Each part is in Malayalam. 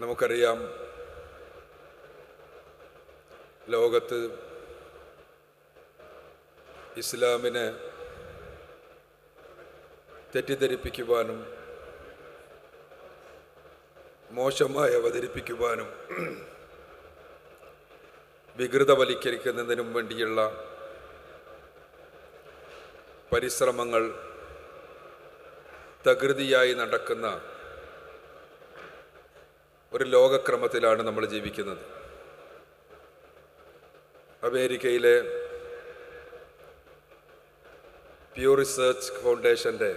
നമുക്കറിയാം. ലോകത്ത് ഇസ്ലാമിനെ തെറ്റിദ്ധരിപ്പിക്കുവാനും മോശമായി അവതരിപ്പിക്കുവാനും വികൃതവൽക്കരിക്കുന്നതിനും വേണ്ടിയുള്ള പരിശ്രമങ്ങൾ തകൃതിയായി നടക്കുന്ന ഒരു ലോകക്രമത്തിലാണ് നമ്മൾ ജീവിക്കുന്നത്. അമേരിക്കയിലെ പ്യൂർ റിസർച്ച് ഫൗണ്ടേഷന്റെ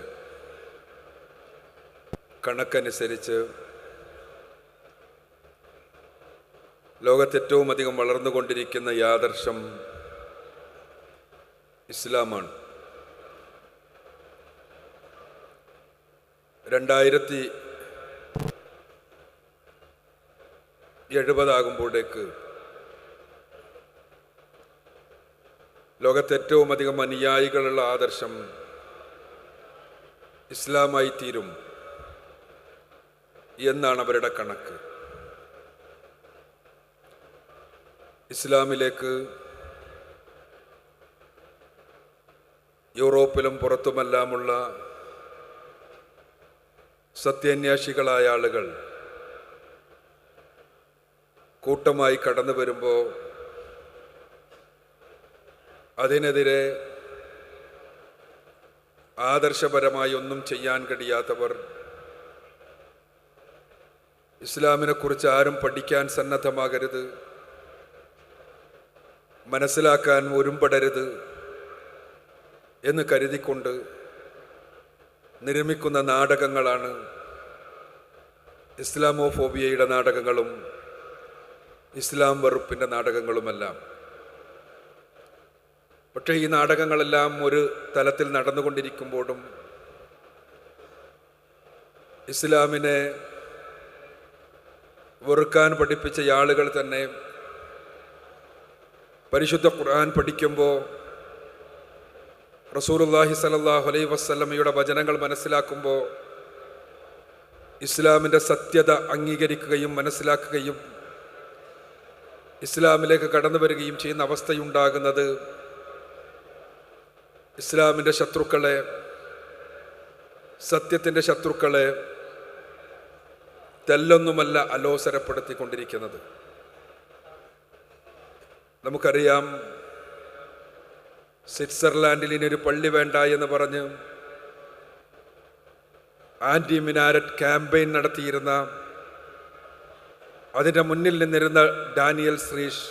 കണക്കനുസരിച്ച് ലോകത്ത് ഏറ്റവും അധികം വളർന്നുകൊണ്ടിരിക്കുന്ന യാദർശം ഇസ്ലാമാണ്. രണ്ടായിരത്തി എഴുപതാകുമ്പോഴേക്ക് ലോകത്തെ ഏറ്റവും അധികം അനുയായികളുള്ള ആദർശം ഇസ്ലാമായി തീരും എന്നാണ് അവരുടെ കണക്ക്. ഇസ്ലാമിലേക്ക് യൂറോപ്പിലും പുറത്തുമെല്ലാമുള്ള സത്യാന്വേഷികളായ ആളുകൾ കൂട്ടമായി കടന്നു വരുമ്പോൾ അതിനെതിരെ ആദർശപരമായി ഒന്നും ചെയ്യാൻ കഴിയാത്തവർ ഇസ്ലാമിനെക്കുറിച്ച് ആരും പഠിക്കാൻ സന്നദ്ധമാകരുത്. മനസ്സിലാക്കാൻ ഒരുമ്പടരുത് എന്ന് കരുതിക്കൊണ്ട് നിർമ്മിക്കുന്ന നാടകങ്ങളാണ് ഇസ്ലാമോഫോബിയയുടെ നാടകങ്ങളും ഇസ്ലാം വെറുപ്പിന്റെ നാടകങ്ങളുമെല്ലാം. പക്ഷേ ഈ നാടകങ്ങളെല്ലാം ഒരു തലത്തിൽ നടന്നുകൊണ്ടിരിക്കുമ്പോഴും ഇസ്ലാമിനെ വെറുക്കാൻ പഠിപ്പിച്ച ആളുകൾ തന്നെ പരിശുദ്ധ ഖുർആൻ പഠിക്കുമ്പോൾ റസൂലുല്ലാഹി സലല്ലാഹു അലൈ വസ്ലമയുടെ വചനങ്ങൾ മനസ്സിലാക്കുമ്പോൾ ഇസ്ലാമിന്റെ സത്യത അംഗീകരിക്കുകയും മനസ്സിലാക്കുകയും ഇസ്ലാമിലേക്ക് കടന്നു വരികയും ചെയ്യുന്ന അവസ്ഥയുണ്ടാകുന്നത് ഇസ്ലാമിന്റെ ശത്രുക്കളെ സത്യത്തിന്റെ ശത്രുക്കളെ തെല്ലൊന്നുമല്ല അലോസരപ്പെടുത്തിക്കൊണ്ടിരിക്കുന്നത്. നമുക്കറിയാം സ്വിറ്റ്സർലാൻഡിൽ ഇനി ഒരു പള്ളി വേണ്ട എന്ന് പറഞ്ഞ് ആന്റി മിനാരറ്റ് ക്യാമ്പയിൻ നടത്തിയിരുന്ന അതിന്റെ മുന്നിൽ നിന്നിരുന്ന ഡാനിയൽ ശ്രീഷ്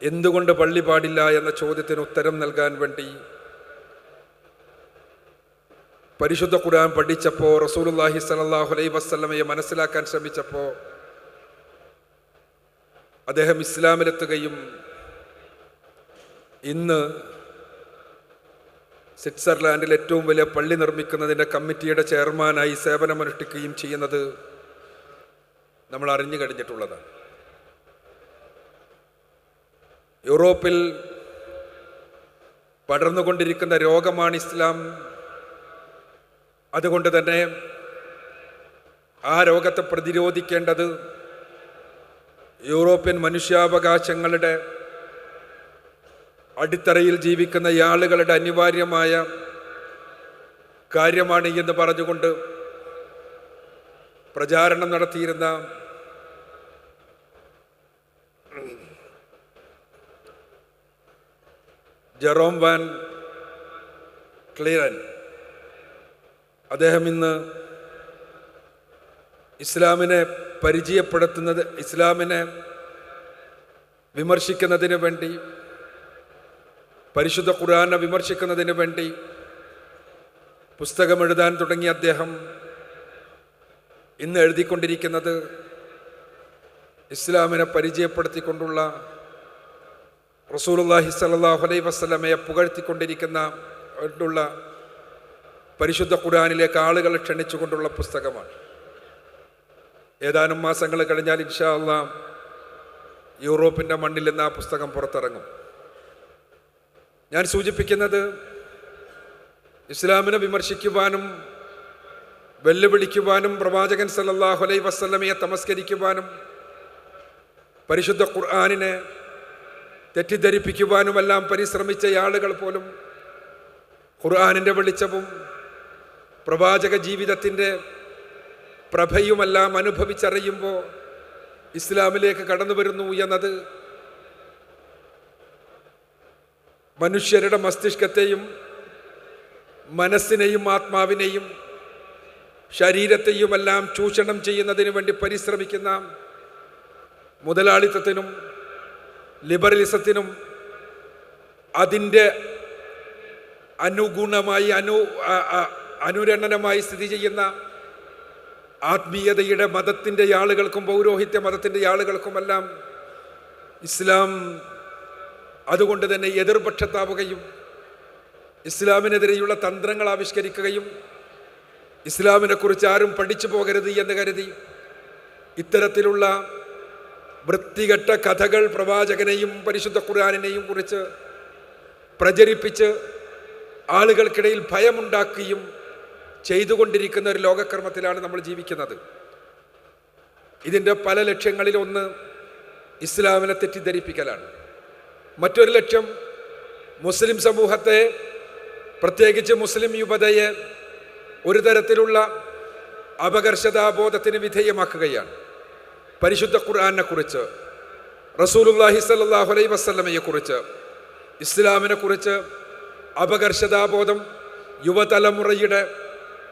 എന്തുകൊണ്ട് പള്ളി പാടില്ല എന്ന ചോദ്യത്തിന് ഉത്തരം നൽകാൻ വേണ്ടി പരിശുദ്ധ ഖുർആൻ പഠിച്ചപ്പോൾ റസൂലുല്ലാഹി സലാഹു അലൈ വസ്ലമയെ മനസ്സിലാക്കാൻ ശ്രമിച്ചപ്പോൾ അദ്ദേഹം ഇസ്ലാമിലെത്തുകയും ഇന്ന് സ്വിറ്റ്സർലാൻഡിൽ ഏറ്റവും വലിയ പള്ളി നിർമ്മിക്കുന്നതിന്റെ കമ്മിറ്റിയുടെ ചെയർമാനായി സേവനമനുഷ്ഠിക്കുകയും ചെയ്യുന്നത് നമ്മൾ അറിഞ്ഞു കഴിഞ്ഞിട്ടുള്ളതാണ്. യൂറോപ്പിൽ പടർന്നുകൊണ്ടിരിക്കുന്ന രോഗമാണ് ഇസ്ലാം. അതുകൊണ്ട് തന്നെ ആ രോഗത്തെ പ്രതിരോധിക്കേണ്ടത് യൂറോപ്യൻ മനുഷ്യാവകാശങ്ങളുടെ അടിത്തറയിൽ ജീവിക്കുന്ന ആളുകളുടെ അനിവാര്യമായ കാര്യമാണ് എന്ന് പറഞ്ഞുകൊണ്ട് പ്രചാരണം നടത്തിയിരുന്ന ജെറോം വാൻ ക്ലിയറൻ അദ്ദേഹം ഇന്ന് ഇസ്ലാമിനെ പരിചയപ്പെടുത്തുന്നത് ഇസ്ലാമിനെ വിമർശിക്കുന്നതിന് വേണ്ടി പരിശുദ്ധ ഖുർആനെ വിമർശിക്കുന്നതിന് വേണ്ടി പുസ്തകം എഴുതാൻ തുടങ്ങിയ അദ്ദേഹം ഇന്ന് എഴുതിക്കൊണ്ടിരിക്കുന്നത് ഇസ്ലാമിനെ പരിചയപ്പെടുത്തിക്കൊണ്ടുള്ള റസൂലുല്ലാഹി സല്ലാഹു അലൈ വസ്ലമയെ പുകഴ്ത്തിക്കൊണ്ടിരിക്കുന്ന ഉള്ള പരിശുദ്ധ ഖുർആനിലേക്ക് ആളുകളെ ക്ഷണിച്ചുകൊണ്ടുള്ള പുസ്തകമാണ്. ഏതാനും മാസങ്ങൾ കഴിഞ്ഞാൽ ഇൻഷാ അള്ളാ യൂറോപ്പിന്റെ മണ്ണിൽ നിന്ന് ആ പുസ്തകം പുറത്തിറങ്ങും. ഞാൻ സൂചിപ്പിക്കുന്നത് ഇസ്ലാമിനെ വിമർശിക്കുവാനും വെല്ലുവിളിക്കുവാനും പ്രവാചകൻ സല്ലല്ലാഹു അലൈഹി വസല്ലമയെ തമസ്കരിക്കുവാനും പരിശുദ്ധ ഖുർആാനിനെ തെറ്റിദ്ധരിപ്പിക്കുവാനുമെല്ലാം പരിശ്രമിച്ച ആളുകൾ പോലും ഖുർആാനിന്റെ വെളിച്ചവും പ്രവാചക ജീവിതത്തിന്റെ പ്രഭയുമെല്ലാം അനുഭവിച്ചറിയുമ്പോൾ ഇസ്ലാമിലേക്ക് കടന്നു വരുന്നു എന്നത് മനുഷ്യരുടെ മസ്തിഷ്കത്തെയും മനസ്സിനെയും ആത്മാവിനെയും ശരീരത്തെയുമെല്ലാം ചൂഷണം ചെയ്യുന്നതിനു വേണ്ടി പരിശ്രമിക്കുന്ന മുതലാളിത്തത്തിനും ലിബറലിസത്തിനും അതിന്റെ അനുഗുണമായി അനു അനുരണനമായി സ്ഥിതി ചെയ്യുന്ന ആത്മീയതയുടെ മതത്തിന്റെ ആളുകൾക്കും പൗരോഹിത്യ മതത്തിന്റെ ആളുകൾക്കുമെല്ലാം ഇസ്ലാം അതുകൊണ്ട് തന്നെ എതിർപക്ഷത്താവുകയും ഇസ്ലാമിനെതിരെയുള്ള തന്ത്രങ്ങൾ ആവിഷ്കരിക്കുകയും ഇസ്ലാമിനെക്കുറിച്ച് ആരും പഠിച്ചു പോകരുത് എന്ന് കരുതി ഇത്തരത്തിലുള്ള വൃത്തികെട്ട കഥകൾ പ്രവാചകനെയും പരിശുദ്ധ ഖുർആാനിനെയും കുറിച്ച് പ്രചരിപ്പിച്ച് ആളുകൾക്കിടയിൽ ഭയമുണ്ടാക്കുകയും ചെയ്തുകൊണ്ടിരിക്കുന്ന ഒരു ലോകക്രമത്തിലാണ് നമ്മൾ ജീവിക്കുന്നത്. ഇതിന്റെ പല ലക്ഷ്യങ്ങളിൽ ഒന്ന് ഇസ്ലാമിനെ തെറ്റിദ്ധരിപ്പിക്കലാണ്. മറ്റൊരു ലക്ഷ്യം മുസ്ലിം സമൂഹത്തെ പ്രത്യേകിച്ച് മുസ്ലിം യുവതയെ ഒരു തരത്തിലുള്ള അപകർഷതാബോധത്തിന് വിധേയമാക്കുകയാണ്. പരിശുദ്ധ ഖുർആാനെ കുറിച്ച് റസൂലുല്ലാഹി സല്ലാഹു അലൈ ഇസ്ലാമിനെ കുറിച്ച് അപകർഷതാബോധം യുവതലമുറയുടെ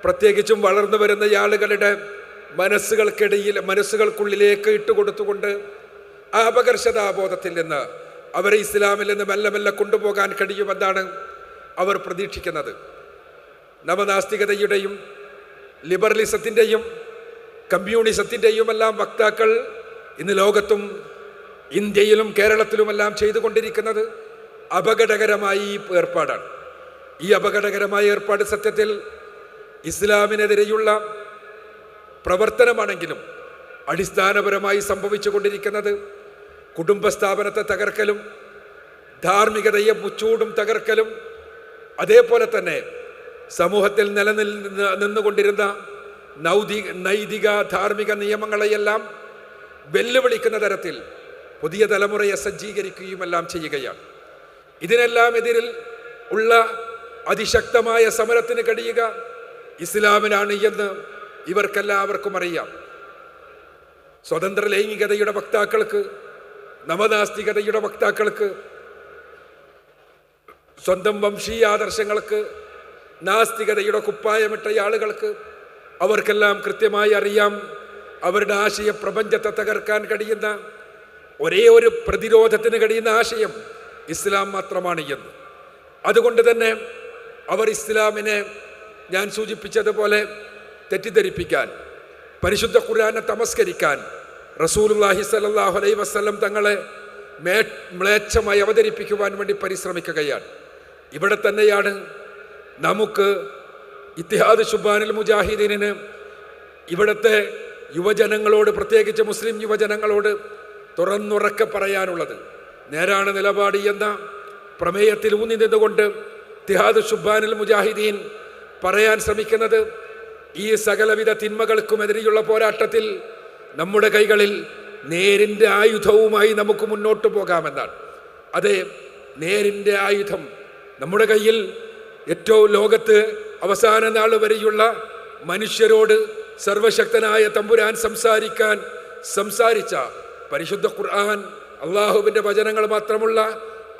പ്രത്യേകിച്ചും വളർന്നു വരുന്ന ആളുകളുടെ മനസ്സുകൾക്കിടയിൽ മനസ്സുകൾക്കുള്ളിലേക്ക് ഇട്ടുകൊടുത്തുകൊണ്ട് ആ അപകർഷതാബോധത്തിൽ നിന്ന് അവരെ ഇസ്ലാമിൽ നിന്ന് മെല്ലെ മെല്ലെ കൊണ്ടുപോകാൻ കഴിയുമെന്നാണ് അവർ പ്രതീക്ഷിക്കുന്നത്. നവനാസ്തികതയുടെയും ലിബറലിസത്തിന്റെയും കമ്മ്യൂണിസത്തിന്റെയും എല്ലാം വക്താക്കൾ ഇന്ന് ലോകത്തും ഇന്ത്യയിലും കേരളത്തിലുമെല്ലാം ചെയ്തുകൊണ്ടിരിക്കുന്നത് അപകടകരമായ ഈ ഏർപ്പാടാണ്. ഈ അപകടകരമായ ഏർപ്പാട് സത്യത്തിൽ ഇസ്ലാമിനെതിരെയുള്ള പ്രവർത്തനമാണെങ്കിലും അടിസ്ഥാനപരമായി സംഭവിച്ചു കൊണ്ടിരിക്കുന്നത് കുടുംബസ്ഥാപനത്തെ തകർക്കലും ധാർമ്മികതയെ മുച്ചൂടും തകർക്കലും അതേപോലെ തന്നെ സമൂഹത്തിൽ നിലനിൽ നിന്നുകൊണ്ടിരുന്ന നൗതി നൈതിക ധാർമ്മിക നിയമങ്ങളെയെല്ലാം വെല്ലുവിളിക്കുന്ന തരത്തിൽ പുതിയ തലമുറയെ സജ്ജീകരിക്കുകയുമെല്ലാം ചെയ്യുകയാണ്. ഇതിനെല്ലാം എതിരിൽ ഉള്ള അതിശക്തമായ സമരത്തിന് കഴിയുക ഇസ്ലാമിനാണ് എന്ന് ഇവർക്കെല്ലാവർക്കും അറിയാം. സ്വതന്ത്ര ലൈംഗികതയുടെ വക്താക്കൾക്ക് നവനാസ്തികതയുടെ വക്താക്കൾക്ക് സ്വന്തം വംശീയ വംശീയാദർശങ്ങൾക്ക് നാസ്തികതയുടെ കുപ്പായമിട്ട ആളുകൾക്ക് അവർക്കെല്ലാം കൃത്യമായി അറിയാം അവരുടെ ആശയ പ്രപഞ്ചത്തെ തകർക്കാൻ കഴിയുന്ന ഒരേ ഒരു പ്രതിരോധത്തിന് കഴിയുന്ന ആശയം ഇസ്ലാം മാത്രമാണ് എന്ന്. അതുകൊണ്ട് തന്നെ അവർ ഇസ്ലാമിനെ ഞാൻ സൂചിപ്പിച്ചതുപോലെ തെറ്റിദ്ധരിപ്പിക്കാൻ പരിശുദ്ധ ഖുർആനെ തമസ്കരിക്കാൻ റസൂലുല്ലാഹി സലാഹു അലൈ വസ്ലം തങ്ങളെ മേ മ്ലേച്ഛമായി അവതരിപ്പിക്കുവാൻ വേണ്ടി പരിശ്രമിക്കുകയാണ്. ഇവിടെ തന്നെയാണ് നമുക്ക് ഇത്തിഹാദ് ഷുബാനിൽ മുജാഹിദീനിന് ഇവിടുത്തെ യുവജനങ്ങളോട് പ്രത്യേകിച്ച് മുസ്ലിം യുവജനങ്ങളോട് തുറന്നുറക്കെ പറയാനുള്ളത്. നേരാണ് നിലപാട് എന്ന പ്രമേയത്തിൽ ഊന്നി നിന്നുകൊണ്ട് ഇത്തിഹാദ് ഷുബാനിൽ മുജാഹിദീൻ പറയാൻ ശ്രമിക്കുന്നത് ഈ സകലവിധ തിന്മകൾക്കുമെതിരെയുള്ള പോരാട്ടത്തിൽ നമ്മുടെ കൈകളിൽ നേരിന്റെ ആയുധവുമായി നമുക്ക് മുന്നോട്ട് പോകാമെന്നാണ്. അതെ നേരിന്റെ ആയുധം നമ്മുടെ കയ്യിൽ ഏറ്റവും ലോകത്ത് അവസാന നാൾ വരെയുള്ള മനുഷ്യരോട് സർവശക്തനായ തമ്പുരാൻ സംസാരിക്കാൻ സംസാരിച്ച പരിശുദ്ധ ഖുർആൻ അള്ളാഹുവിന്റെ വചനങ്ങൾ മാത്രമുള്ള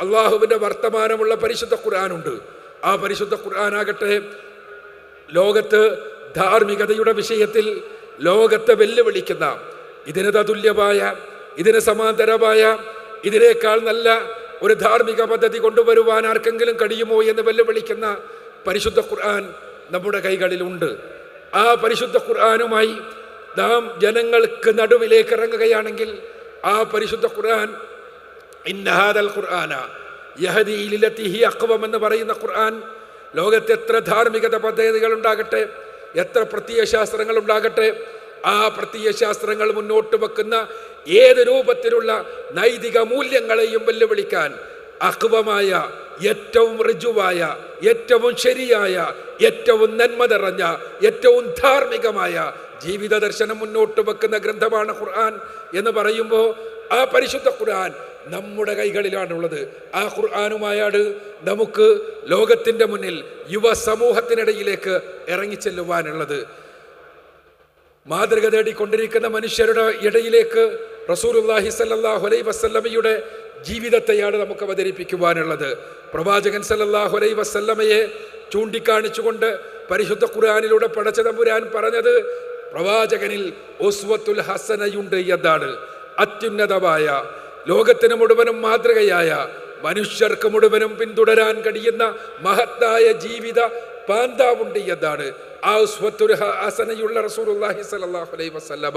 അള്ളാഹുവിന്റെ വർത്തമാനമുള്ള പരിശുദ്ധ ഖുർആാനുണ്ട്. ആ പരിശുദ്ധ ഖുർആാനാകട്ടെ ലോകത്ത് ധാർമ്മികതയുടെ വിഷയത്തിൽ ലോകത്തെ വെല്ലുവിളിക്കുന്ന ഇതിന് തതുല്യമായ ഇതിന് സമാന്തരമായ ഇതിനേക്കാൾ നല്ല ഒരു ധാർമ്മിക പദ്ധതി കൊണ്ടുവരുവാൻ ആർക്കെങ്കിലും കഴിയുമോ എന്ന് വെല്ലുവിളിക്കുന്ന പരിശുദ്ധ ഖുർആൻ നമ്മുടെ കൈകളിലുണ്ട്. ആ പരിശുദ്ധ ഖുർആാനുമായി നാം ജനങ്ങൾക്ക് നടുവിലേക്ക് ഇറങ്ങുകയാണെങ്കിൽ ആ പരിശുദ്ധ ഖുർആൻ ഇന്നഹാദൽ ഖുർആന യഹദി ഇലിലത്തി ഹി അക്വം എന്ന് പറയുന്ന ഖുർആൻ ലോകത്തെത്ര ധാർമ്മികത പദ്ധതികൾ ഉണ്ടാകട്ടെ എത്ര പ്രത്യയശാസ്ത്രങ്ങൾ ഉണ്ടാകട്ടെ ആ പ്രത്യയശാസ്ത്രങ്ങൾ മുന്നോട്ട് വെക്കുന്ന ഏത് രൂപത്തിലുള്ള നൈതിക മൂല്യങ്ങളെയും വെല്ലുവിളിക്കാൻ അഹ്വമായ ഏറ്റവും ഋജുവായ ഏറ്റവും ശരിയായ ഏറ്റവും നന്മ നിറഞ്ഞ ഏറ്റവും ധാർമ്മികമായ ജീവിത ദർശനം മുന്നോട്ട് വെക്കുന്ന ഗ്രന്ഥമാണ് ഖുർആൻ എന്ന് പറയുമ്പോൾ ആ പരിശുദ്ധ ഖുർആൻ നമ്മുടെ കൈകളിലാണുള്ളത്. ആ ഖുർആാനുമായാണ് നമുക്ക് ലോകത്തിന്റെ മുന്നിൽ യുവ സമൂഹത്തിനിടയിലേക്ക് ഇറങ്ങിച്ചെല്ലുവാനുള്ളത്. മാതൃക തേടിക്കൊണ്ടിരിക്കുന്ന മനുഷ്യരുടെ ഇടയിലേക്ക് റസൂലുല്ലാഹി സല്ലാഹു അലൈ വസല്ലമയുടെ ജീവിതത്തെയാണ് നമുക്ക് അവതരിപ്പിക്കുവാനുള്ളത്. പ്രവാചകൻ സല്ലാഹു അലൈ വസല്ലമയെ ചൂണ്ടിക്കാണിച്ചുകൊണ്ട് പരിശുദ്ധ ഖുർആനിലൂടെ പടച്ചതമ്പുരാൻ പറഞ്ഞത് പ്രവാചകനിൽ ഒസ്വത്തുൽ ഹസനയുണ്ട് എന്നാണ്. അത്യുന്നതമായ ലോകത്തിന് മുഴുവനും മാതൃകയായ മനുഷ്യർക്ക് മുഴുവനും പിന്തുടരാൻ കഴിയുന്ന മഹത്തായ ജീവിത പാന്താവുണ്ട് ആ ഉസ്വത്തുൽ ഹ- ഹസനയുള്ള റസൂലുള്ളാഹി സ്വല്ലല്ലാഹു അലൈഹി വസല്ലമ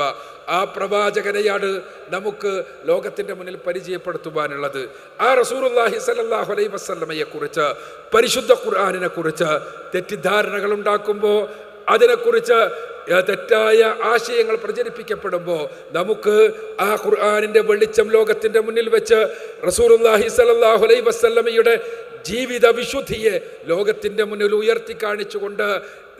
ആ പ്രവാചകനെയാണ് നമുക്ക് ലോകത്തിന്റെ മുന്നിൽ പരിചയപ്പെടുത്തുവാനുള്ളത്. ആ റസൂലുള്ളാഹി സ്വല്ലല്ലാഹു അലൈഹി വസല്ലമയെ കുറിച്ച് പരിശുദ്ധ ഖുർആാനിനെ കുറിച്ച് തെറ്റിദ്ധാരണകൾ ഉണ്ടാക്കുമ്പോൾ അതിനെക്കുറിച്ച് തെറ്റായ ആശയങ്ങൾ പ്രചരിപ്പിക്കപ്പെടുമ്പോൾ നമുക്ക് ആ ഖുർആാനിന്റെ വെളിച്ചം ലോകത്തിന്റെ മുന്നിൽ വെച്ച് റസൂലുള്ളാഹി സ്വല്ലല്ലാഹു അലൈഹി വസല്ലമയുടെ ജീവിത വിശുദ്ധിയെ ലോകത്തിന്റെ മുന്നിൽ ഉയർത്തി കാണിച്ചുകൊണ്ട്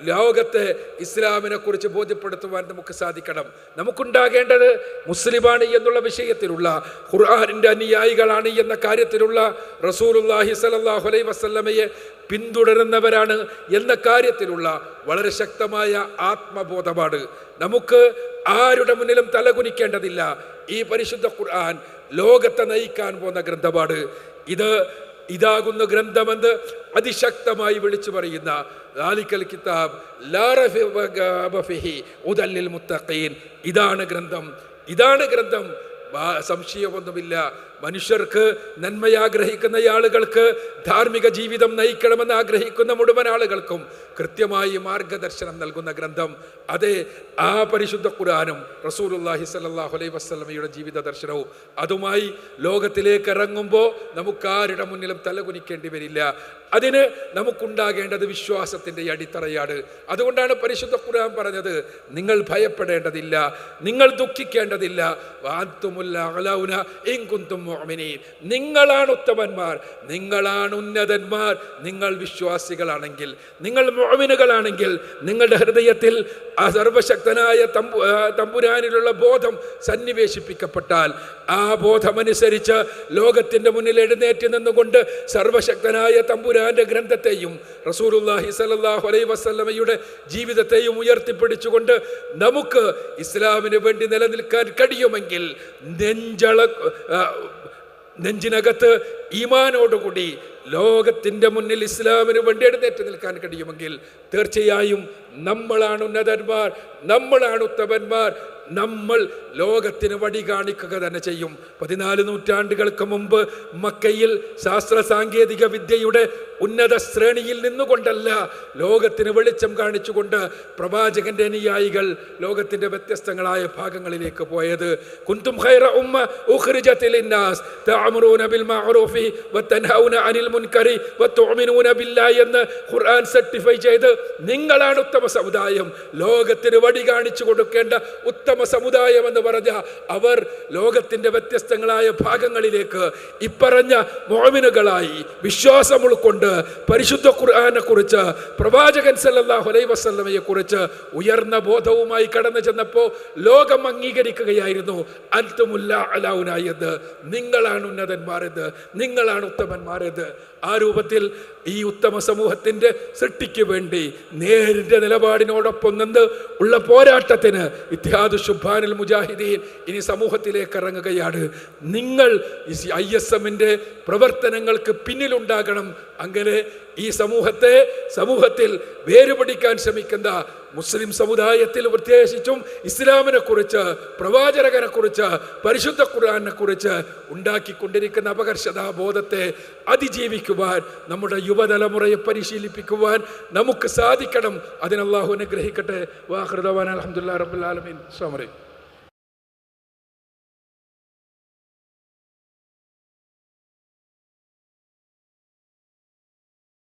ലോകത്തെ ഇസ്ലാമിനെ കുറിച്ച് ബോധ്യപ്പെടുത്തുവാൻ നമുക്ക് സാധിക്കണം. നമുക്കുണ്ടാകേണ്ടത് മുസ്ലിമാണ് എന്നുള്ള വിഷയത്തിലുള്ള ഖുർആാനിന്റെ അനുയായികളാണ് എന്ന കാര്യത്തിലുള്ള റസൂലുല്ലാഹി സലല്ലാഹു അലൈ വസല്ലമയെ പിന്തുടരുന്നവരാണ് എന്ന കാര്യത്തിലുള്ള വളരെ ശക്തമായ ആത്മബോധമാണ്. നമുക്ക് ആരുടെ മുന്നിലും തലകുനിക്കേണ്ടതില്ല. ഈ പരിശുദ്ധ ഖുർആൻ ലോകത്തെ നയിക്കാൻ പോകുന്ന ഗ്രന്ഥമാണ്. ഇത് ഇതാകുന്ന ഗ്രന്ഥമെന്ന് അതിശക്തമായി വിളിച്ചു പറയുന്ന ലാലിക്കൽ കിതാബ് ഇതാണ് ഗ്രന്ഥം. ഇതാണ് ഗ്രന്ഥം. സംശയമൊന്നുമില്ല. മനുഷ്യർക്ക് നന്മയാഗ്രഹിക്കുന്ന ആളുകൾക്ക് ധാർമ്മിക ജീവിതം നയിക്കണമെന്ന് ആഗ്രഹിക്കുന്ന മുഴുവൻ ആളുകൾക്കും കൃത്യമായി മാർഗദർശനം നൽകുന്ന ഗ്രന്ഥം. അതേ ആ പരിശുദ്ധ ഖുരാനും റസൂലുള്ളാഹി സ്വല്ലല്ലാഹു അലൈഹി വസല്ലമയുടെ ജീവിത ദർശനവും അതുമായി ലോകത്തിലേക്ക് ഇറങ്ങുമ്പോൾ നമുക്ക് ആരുടെ മുന്നിലും തലകുനിക്കേണ്ടി വരില്ല. അതിന് നമുക്കുണ്ടാകേണ്ടത് വിശ്വാസത്തിന്റെ അടിത്തറയാണ്. അതുകൊണ്ടാണ് പരിശുദ്ധ ഖുർആൻ പറഞ്ഞത് നിങ്ങൾ ഭയപ്പെടേണ്ടതില്ല നിങ്ങൾ ദുഃഖിക്കേണ്ടതില്ല. വാത്തുമുല്ല അലൗന ഇങ്കുന്തും കുന്തും മുഅ്മിനീൻ. നിങ്ങളാണ് ഉത്തമന്മാർ നിങ്ങളാണ് ഉന്നതന്മാർ നിങ്ങൾ വിശ്വാസികളാണെങ്കിൽ നിങ്ങൾ മുഅ്മിനുകളാണെങ്കിൽ നിങ്ങളുടെ ഹൃദയത്തിൽ ആ സർവശക്തനായ തമ്പു തമ്പുരാനിലുള്ള ബോധം സന്നിവേശിപ്പിക്കപ്പെട്ടാൽ ആ ബോധമനുസരിച്ച് ലോകത്തിന്റെ മുന്നിൽ എഴുന്നേറ്റ് നിന്നുകൊണ്ട് സർവശക്തനായ തമ്പുരാന്റെ ഗ്രന്ഥത്തെയും റസൂലുള്ളാഹി സലല്ലാഹു അലൈ വസ്ലമയുടെ ജീവിതത്തെയും ഉയർത്തിപ്പിടിച്ചുകൊണ്ട് നമുക്ക് ഇസ്ലാമിന് വേണ്ടി നിലനിൽക്കാൻ കഴിയുമെങ്കിൽ നെഞ്ചള നെഞ്ചിനകത്ത് ഈമാനോടുകൂടി ലോകത്തിന്റെ മുന്നിൽ ഇസ്ലാമിന് വേണ്ടി നിൽക്കാൻ കഴിയുമെങ്കിൽ തീർച്ചയായും നമ്മളാണ് ഉന്നതന്മാർ നമ്മളാണ് ഉത്തമന്മാർ. നമ്മൾ ലോകത്തിന് വഴി കാണിക്കുക തന്നെ ചെയ്യും. പതിനാല് നൂറ്റാണ്ടുകൾക്ക് മുമ്പ് മക്കയിൽ ശാസ്ത്ര സാങ്കേതിക വിദ്യയുടെ ഉന്നത ശ്രേണിയിൽ നിന്നുകൊണ്ടല്ല ലോകത്തിന് വെളിച്ചം കാണിച്ചുകൊണ്ട് പ്രവാചകന്റെ അനുയായികൾ ലോകത്തിന്റെ വ്യത്യസ്തങ്ങളായ ഭാഗങ്ങളിലേക്ക് പോയത്. കുന്തും ഉമ്മ ബിൽ അനിൽ മുൻകരി എന്ന് ഖുർആൻ സർട്ടിഫൈ ചെയ്ത് നിങ്ങളാണ് ഉത്തമ സമുദായം. ലോകത്തിന് വടി കാണിച്ചു കൊടുക്കേണ്ട ഉത്തമ സമുദായം എന്ന് പറഞ്ഞ അവർ ലോകത്തിന്റെ വ്യത്യസ്തങ്ങളായ ഭാഗങ്ങളിലേക്ക് ഇപ്പറഞ്ഞ മോമിനുകളായി വിശ്വാസം ഉൾക്കൊണ്ട് പരിശുദ്ധ ഖുർആനെ കുറിച്ച് പ്രവാചകൻ സല്ലല്ലാഹു അലൈഹി വസല്ലമയെ കുറിച്ച് ഉയർന്ന ബോധവുമായി കടന്നു ചെന്നപ്പോൾ ലോകം അംഗീകരിക്കുകയായിരുന്നു അൽത്തുമുല്ല അലാവുനായത് നിങ്ങളാണ് ഉന്നതന്മാരത് നിങ്ങളാണ് ഉത്തമന്മാരെന്ന്. ആ രൂപത്തിൽ ഈ ഉത്തമ സമൂഹത്തിന്റെ സൃഷ്ടിക്ക് വേണ്ടി നേരിന്റെ നിലപാടിനോടൊപ്പം നിന്ന് ഉള്ള പോരാട്ടത്തിന് ഇത്യാദ് ഷുബാനുൽ മുജാഹിദീൻ ഇനി സമൂഹത്തിലേക്ക് ഇറങ്ങുകയാണ്. നിങ്ങൾ ഐ എസ് എമ്മിന്റെ പ്രവർത്തനങ്ങൾക്ക് പിന്നിലുണ്ടാകണം അങ്ങനെ ഈ സമൂഹത്തെ സമൂഹത്തിൽ വേരുപിടിക്കാൻ ശ്രമിക്കുന്ന മുസ്ലിം സമുദായത്തിൽ പ്രത്യേകിച്ചും ഇസ്ലാമിനെ കുറിച്ച് പ്രവാചകനെ കുറിച്ച് പരിശുദ്ധ ഖുർആനെ കുറിച്ച് ഉണ്ടാക്കിക്കൊണ്ടിരിക്കുന്ന അപകർഷതാബോധത്തെ അതിജീവിക്കുവാൻ നമ്മുടെ യുവതലമുറയെ പരിശീലിപ്പിക്കുവാൻ നമുക്ക് സാധിക്കണം. അതിനല്ലാഹു അനുഗ്രഹിക്കട്ടെ. വാഹൃദവാൻ അലഹമുല്ലാ റബുലാലമീൻ സ്വാമറേ